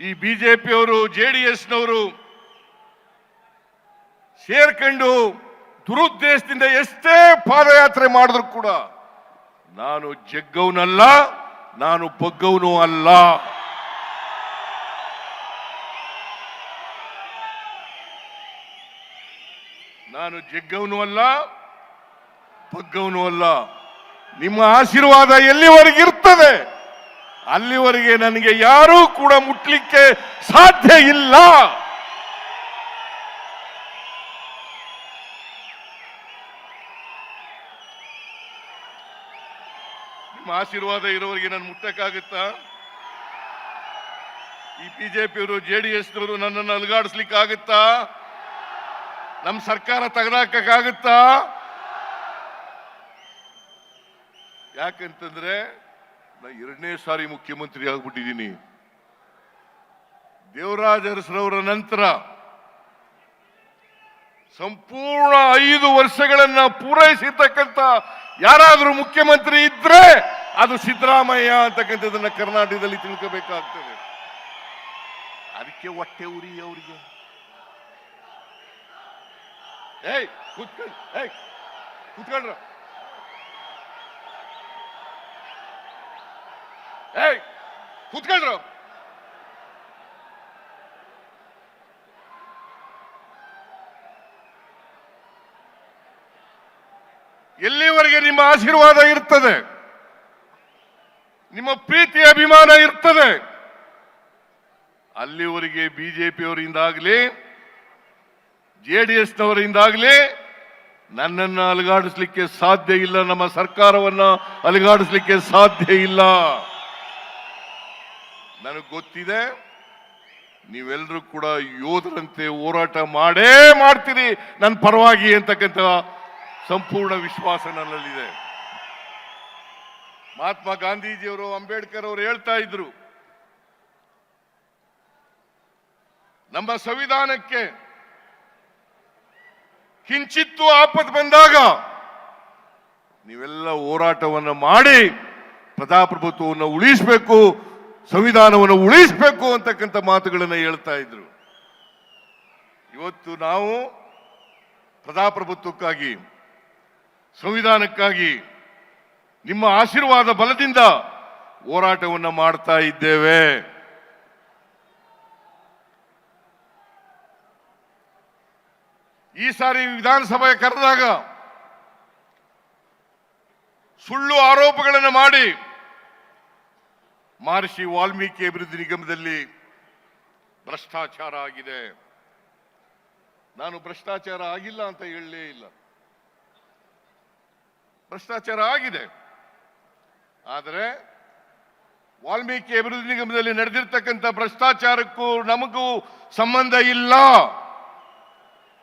ಈ ಬಿಜೆಪಿಯವರು, J D ಎಸ್ನವರು ಸೇರ್ಕೊಂಡು ದುರುದ್ದೇಶದಿಂದ ಎಷ್ಟೇ ಪಾದಯಾತ್ರೆ ಮಾಡಿದ್ರು ಕೂಡ ನಾನು ಜಗ್ಗವನಲ್ಲ, ನಾನು ಬಗ್ಗವನು ಅಲ್ಲ. ನಾನು ಜಗ್ಗವನು ಅಲ್ಲ, ಬಗ್ಗವನು ಅಲ್ಲ. ನಿಮ್ಮ ಆಶೀರ್ವಾದ ಎಲ್ಲಿವರೆಗೆ ಇರ್ತದೆ ಅಲ್ಲಿವರೆಗೆ ನನಗೆ ಯಾರೂ ಕೂಡ ಮುಟ್ಲಿಕ್ಕೆ ಸಾಧ್ಯ ಇಲ್ಲ. ನಿಮ್ಮ ಆಶೀರ್ವಾದ ಇರೋವರೆಗೆ ನಾನು ಮುಟ್ಟಕ್ಕಾಗುತ್ತಾ? ಈ ಬಿಜೆಪಿಯವರು, ಜೆ ಡಿ ಎಸ್ನವರು ನನ್ನನ್ನು ಅಲುಗಾಡಿಸ್ಲಿಕ್ಕಾಗುತ್ತಾ ನಮ್ಮ ಸರ್ಕಾರ ತೆಗೆದಾಕಕ್ಕಾಗುತ್ತಾ? ಯಾಕಂತಂದ್ರೆ ನಾ ಎರಡನೇ ಸಾರಿ ಮುಖ್ಯಮಂತ್ರಿ ಆಗ್ಬಿಟ್ಟಿದ್ದೀನಿ. ದೇವರಾಜ ಅರಸರವರ ನಂತರ ಸಂಪೂರ್ಣ ಐದು ವರ್ಷಗಳನ್ನ ಪೂರೈಸಿರ್ತಕ್ಕಂಥ ಯಾರಾದರೂ ಮುಖ್ಯಮಂತ್ರಿ ಇದ್ರೆ ಅದು ಸಿದ್ದರಾಮಯ್ಯ ಅಂತಕ್ಕಂಥದ್ದನ್ನ ಕರ್ನಾಟಕದಲ್ಲಿ ತಿಳ್ಕೋಬೇಕಾಗ್ತದೆ. ಅದಕ್ಕೆ ಹೊಟ್ಟೆ ಉರಿ ಅವರಿಗೆ. ಏಯ್ ಕೂತ್ಕೊಳ್ಳಿ ಏಯ್ ಏಯ್, ಕೂತ್ಕೊಳ್ರ. ಎಲ್ಲಿವರೆಗೆ ನಿಮ್ಮ ಆಶೀರ್ವಾದ ಇರ್ತದೆ? ನಿಮ್ಮ ಪ್ರೀತಿ ಅಭಿಮಾನ ಇರ್ತದೆ? ಅಲ್ಲಿವರೆಗೆ ಬಿಜೆಪಿಯವರಿಂದಾಗಲಿ, ಜೆ ಡಿ ಎಸ್ನವರಿಂದಾಗಲಿ ನನ್ನನ್ನು ಅಲುಗಾಡಿಸ್ಲಿಕ್ಕೆ ಸಾಧ್ಯ ಇಲ್ಲ, ನಮ್ಮ ಸರ್ಕಾರವನ್ನ ಅಲುಗಾಡಿಸ್ಲಿಕ್ಕೆ ಸಾಧ್ಯ ಇಲ್ಲ. ನನಗೆ ಗೊತ್ತಿದೆ ನೀವೆಲ್ಲರೂ ಕೂಡ ಯೋಧರಂತೆ ಹೋರಾಟ ಮಾಡೇ ಮಾಡ್ತೀರಿ ನನ್ನ ಪರವಾಗಿ ಅಂತಕ್ಕಂಥ ಸಂಪೂರ್ಣ ವಿಶ್ವಾಸ ನನ್ನಲ್ಲಿದೆ. ಮಹಾತ್ಮ ಗಾಂಧೀಜಿಯವರು, ಅಂಬೇಡ್ಕರ್ ಅವರು ಹೇಳ್ತಾ ಇದ್ರು, ನಮ್ಮ ಸಂವಿಧಾನಕ್ಕೆ ಕಿಂಚಿತ್ತು ಆಪತ್ತು ಬಂದಾಗ ನೀವೆಲ್ಲ ಹೋರಾಟವನ್ನು ಮಾಡಿ, ಪ್ರಜಾಪ್ರಭುತ್ವವನ್ನು ಉಳಿಸಬೇಕು ಸಂವಿಧಾನವನ್ನು ಉಳಿಸಬೇಕು ಅಂತಕ್ಕಂಥ ಮಾತುಗಳನ್ನು ಹೇಳ್ತಾ ಇದ್ರು. ಇವತ್ತು ನಾವು ಪ್ರಜಾಪ್ರಭುತ್ವಕ್ಕಾಗಿ, ಸಂವಿಧಾನಕ್ಕಾಗಿ, ನಿಮ್ಮ ಆಶೀರ್ವಾದ ಬಲದಿಂದ ಹೋರಾಟವನ್ನು ಮಾಡ್ತಾ ಇದ್ದೇವೆ. ಈ ಸಾರಿ ವಿಧಾನಸಭೆ ಕರೆದಾಗ ಸುಳ್ಳು ಆರೋಪಗಳನ್ನು ಮಾಡಿ ಮಹರ್ಷಿ ವಾಲ್ಮೀಕಿ ಅಭಿವೃದ್ಧಿ ನಿಗಮದಲ್ಲಿ ಭ್ರಷ್ಟಾಚಾರ ಆಗಿದೆ. ನಾನು ಭ್ರಷ್ಟಾಚಾರ ಆಗಿಲ್ಲ ಅಂತ ಹೇಳಲೇ ಇಲ್ಲ. ಭ್ರಷ್ಟಾಚಾರ ಆಗಿದೆ. ಆದರೆ ವಾಲ್ಮೀಕಿ ಅಭಿವೃದ್ಧಿ ನಿಗಮದಲ್ಲಿ ನಡೆದಿರ್ತಕ್ಕಂಥ ಭ್ರಷ್ಟಾಚಾರಕ್ಕೂ ನಮಗೂ ಸಂಬಂಧ ಇಲ್ಲ.